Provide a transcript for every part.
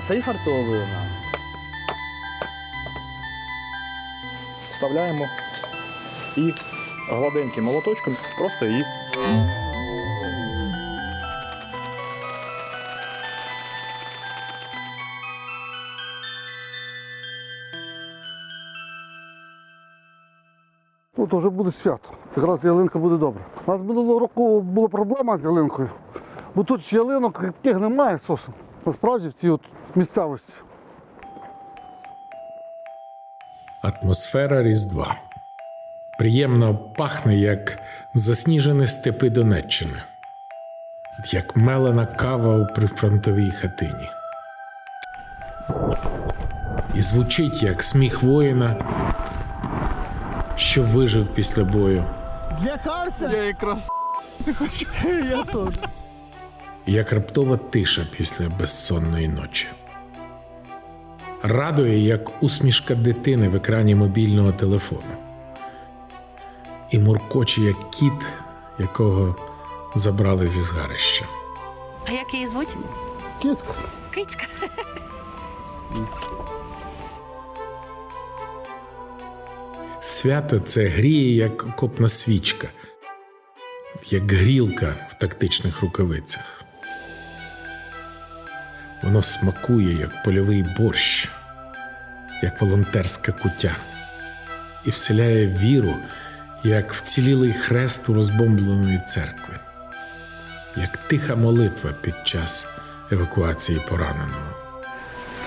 А цей фартовий у нас. Вставляємо і гладеньким молоточком просто її Ну, то вже буде свято. Якраз ялинка буде добра. У нас минулого року була проблема з ялинкою, бо тут ж ялинок таких немає зовсім. Насправді в цій от місцевості. Атмосфера Різдва. Приємно пахне, як засніжені степи Донеччини, як мелена кава у прифронтовій хатині. І звучить як сміх воїна, що вижив після бою, Я якраз не хочу. Я тут. Як раптова тиша після безсонної ночі. Радує, як усмішка дитини в екрані мобільного телефону. І муркоче, як кіт, якого забрали зі згарища. А як її звуть? Кітка. Кицька. Свято це гріє, як окопна свічка, як грілка в тактичних рукавицях. Воно смакує, як польовий борщ, як волонтерська куття, і вселяє віру, як вцілілий хрест у розбомбленої церкви, як тиха молитва під час евакуації пораненого.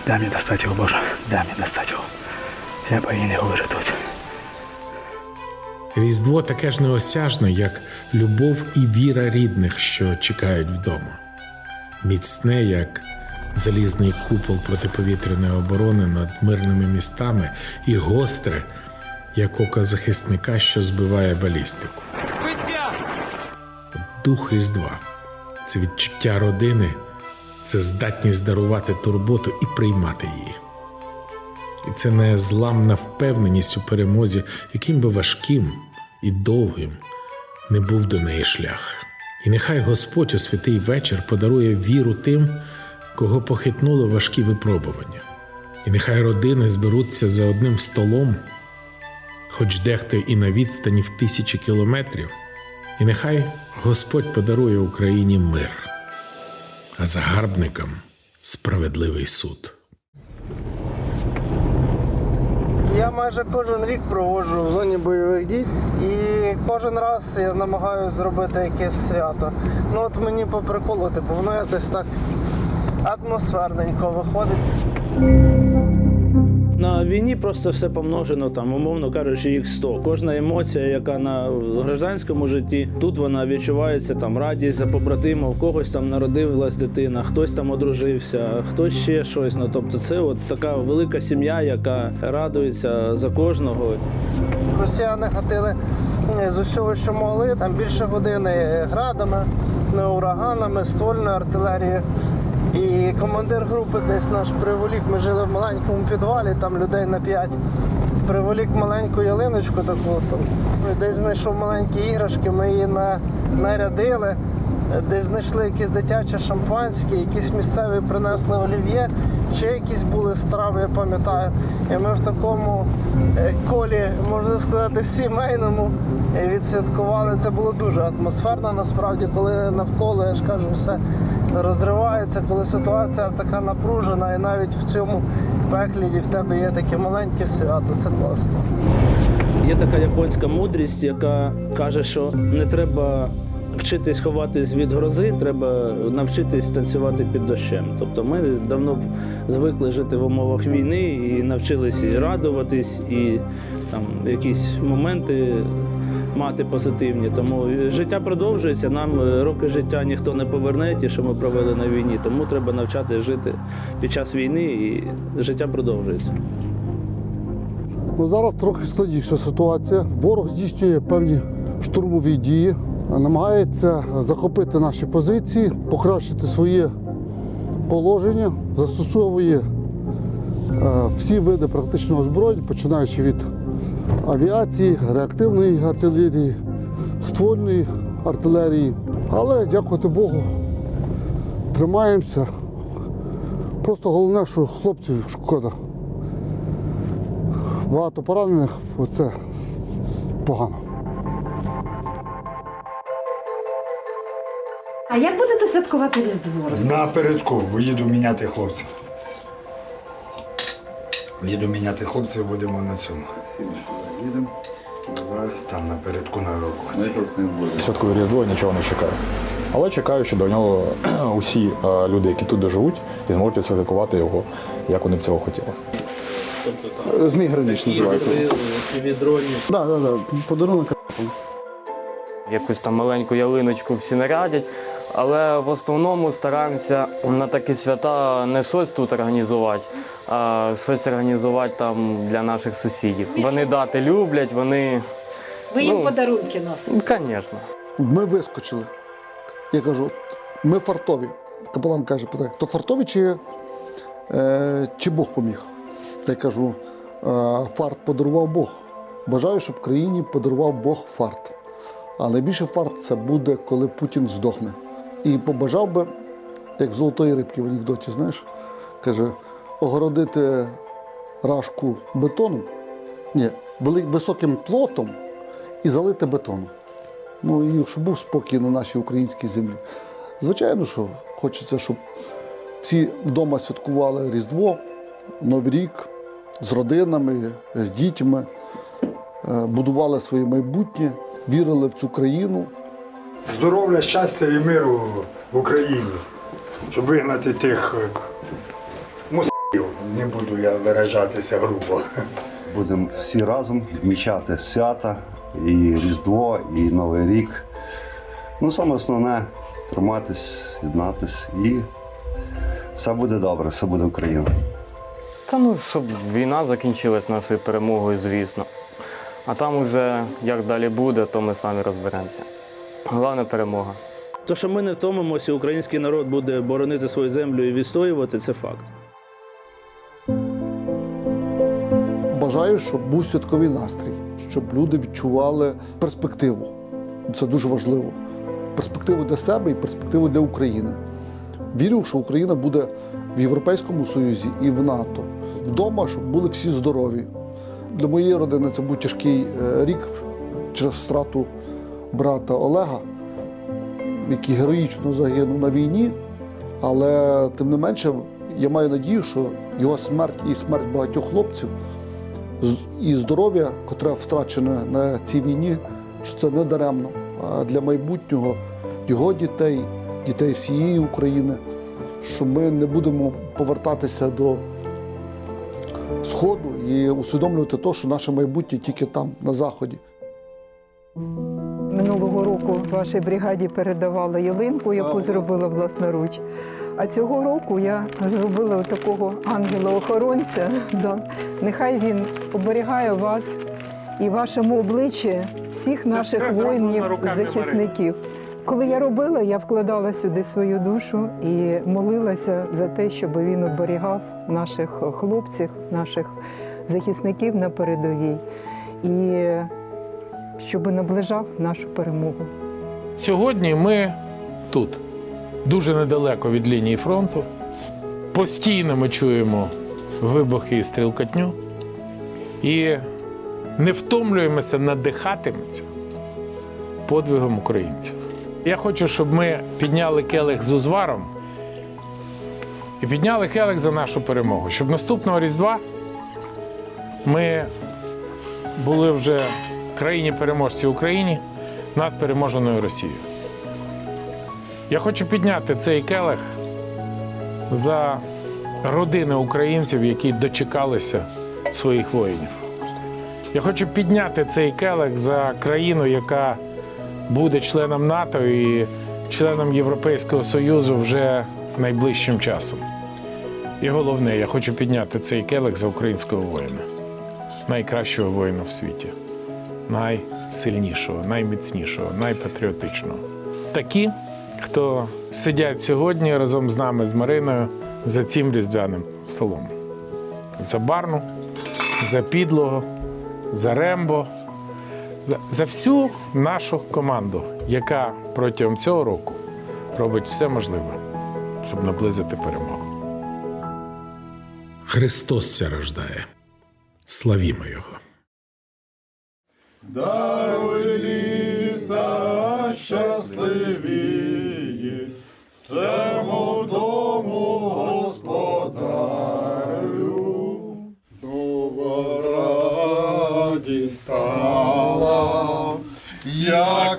Дай мені достати його, Боже, дай мені достати його. Я повинен його вижити. Різдво таке ж неосяжне, як любов і віра рідних, що чекають вдома. Міцне, як залізний купол протиповітряної оборони над мирними містами, і гостре, як око захисника, що збиває балістику. Дух Різдва це відчуття родини, це здатність дарувати турботу і приймати її. І це не зламна впевненість у перемозі, яким би важким і довгим не був до неї шлях. І нехай Господь у святий вечір подарує віру тим, кого похитнуло важкі випробування. І нехай родини зберуться за одним столом, хоч дехто і на відстані в тисячі кілометрів, і нехай Господь подарує Україні мир, а загарбникам справедливий суд. Я майже кожен рік проводжу в зоні бойових дій і кожен раз я намагаюся зробити якесь свято. Ну от мені по приколу, типу, воно якось так атмосферненько виходить. На війні просто все помножено, там, умовно кажучи, їх 100. Кожна емоція, яка на гражданському житті, тут вона відчувається там радість за побратима, у когось там народилась дитина, хтось там одружився, хтось ще щось. Ну тобто, це от така велика сім'я, яка радується за кожного. Росіяни гатили е, з усього, що могли, там більше години градами, ураганами, ствольною артилерією. І командир групи десь наш приволік, ми жили в маленькому підвалі, там людей на п'ять. Приволік маленьку ялиночку таку, там, десь знайшов маленькі іграшки, ми її на, нарядили, десь знайшли якісь дитяче шампанське, якісь місцеві принесли олів'є, ще якісь були страви, я пам'ятаю. І ми в такому е, колі, можна сказати, сімейному е, відсвяткували. Це було дуже атмосферно, насправді, коли навколо, я ж кажу, все розривається, коли ситуація така напружена, і навіть в цьому пеклі в тебе є таке маленьке свято. Це класно. Є така японська мудрість, яка каже, що не треба вчитись ховатись від грози, треба навчитись танцювати під дощем. Тобто ми давно звикли жити в умовах війни і навчилися і радуватись, і там якісь моменти мати позитивні. Тому життя продовжується. Нам е, роки життя ніхто не поверне, ті, що ми провели на війні. Тому треба навчати жити під час війни, і життя продовжується. Ну, зараз трохи складніша ситуація. Ворог здійснює певні штурмові дії, намагається захопити наші позиції, покращити своє положення, застосовує е, всі види практичного озброєння, починаючи від авіації, реактивної артилерії, ствольної артилерії. Але, дякувати Богу, тримаємося, Просто головне, що хлопців шкода. Багато поранених, оце погано. А як будете святкувати Різдво? Напередку, бо їду міняти хлопців. Їду міняти хлопців, будемо на цьому. Там напередку на евакуації. Святкую Різдво і нічого не чекаю. Але чекаю, що до нього усі е, люди, які тут доживуть, і зможуть відсвяткувати його, як вони б цього хотіли. Змій гранич називають. так. Подарунок. Якусь там маленьку ялиночку всі нарядять. Але в основному стараємося на такі свята не щось тут організувати, а щось організувати там для наших сусідів. Вони дати люблять, вони. Ви їм Ну, подарунки носите? Звісно. Ми вискочили. Я кажу, ми фартові. Капелан каже, питає, то фартові чи, е, чи Бог поміг? Та я кажу, е, фарт подарував Бог. Бажаю, щоб країні подарував Бог фарт. А найбільше фарт це буде, коли Путін здохне. І побажав би, як в золотої рибки в анекдоті, знаєш, каже, огородити рашку бетоном, ні, високим плотом і залити бетоном. Ну і щоб був спокій на нашій українській землі. Звичайно, що хочеться, щоб всі вдома святкували Різдво, Новий рік з родинами, з дітьми, е, будували своє майбутнє, вірили в цю країну. Здоров'я, щастя і миру в Україні, щоб вигнати тих е, москалів. Не буду я виражатися грубо. Будемо всі разом відмічати свята, і Різдво, і Новий рік. Ну, саме основне триматись, єднатись і все буде добре, все буде Україна. Та ну, щоб війна закінчилась нашою перемогою, звісно. А там уже як далі буде, то ми самі розберемося. Головне перемога. То, що ми не втомимося, український народ буде боронити свою землю і відстоювати, це факт. Бажаю, щоб був святковий настрій, щоб люди відчували перспективу. Це дуже важливо. Перспективу для себе і перспективу для України. Вірю, що Україна буде в Європейському Союзі і в НАТО. Вдома, щоб були всі здорові. Для моєї родини це був тяжкий е, рік через втрату брата Олега, який героїчно загинув на війні. Але тим не менше, я маю надію, що його смерть і смерть багатьох хлопців і здоров'я, котре втрачене на цій війні, що це не даремно. А для майбутнього його дітей, дітей всієї України, що ми не будемо повертатися до Сходу і усвідомлювати те, що наше майбутнє тільки там, на Заході. Минулого року вашій бригаді передавала ялинку, яку зробила власноруч. А цього року я зробила такого ангела-охоронця. Да. Нехай він оберігає вас і вашому обличчі всіх наших воїнів, захисників. Коли я робила, я вкладала сюди свою душу і молилася за те, щоб він оберігав наших хлопців, наших захисників на передовій. І щоб наближав нашу перемогу. Сьогодні ми тут, дуже недалеко від лінії фронту. Постійно ми чуємо вибухи і стрілкотню. І не втомлюємося надихатиметься подвигом українців. Я хочу, щоб ми підняли келих з узваром і підняли келих за нашу перемогу. Щоб наступного Різдва ми були вже країні переможці Україні над переможеною Росією. Я хочу підняти цей келих за родини українців, які дочекалися своїх воїнів. Я хочу підняти цей келих за країну, яка буде членом НАТО і членом Європейського Союзу вже найближчим часом. І головне, я хочу підняти цей келих за українського воїна, найкращого воїна в світі, найсильнішого, найміцнішого, найпатріотичного. Такі, хто сидять сьогодні разом з нами, з Мариною, за цим різдвяним столом. За Барну, за підлого, за Рембо, за, за всю нашу команду, яка протягом цього року робить все можливе, щоб наблизити перемогу. Христос ся рождає. Славімо Його! Даруй літа щасливі, всему дому господарю. Нова радість стала, я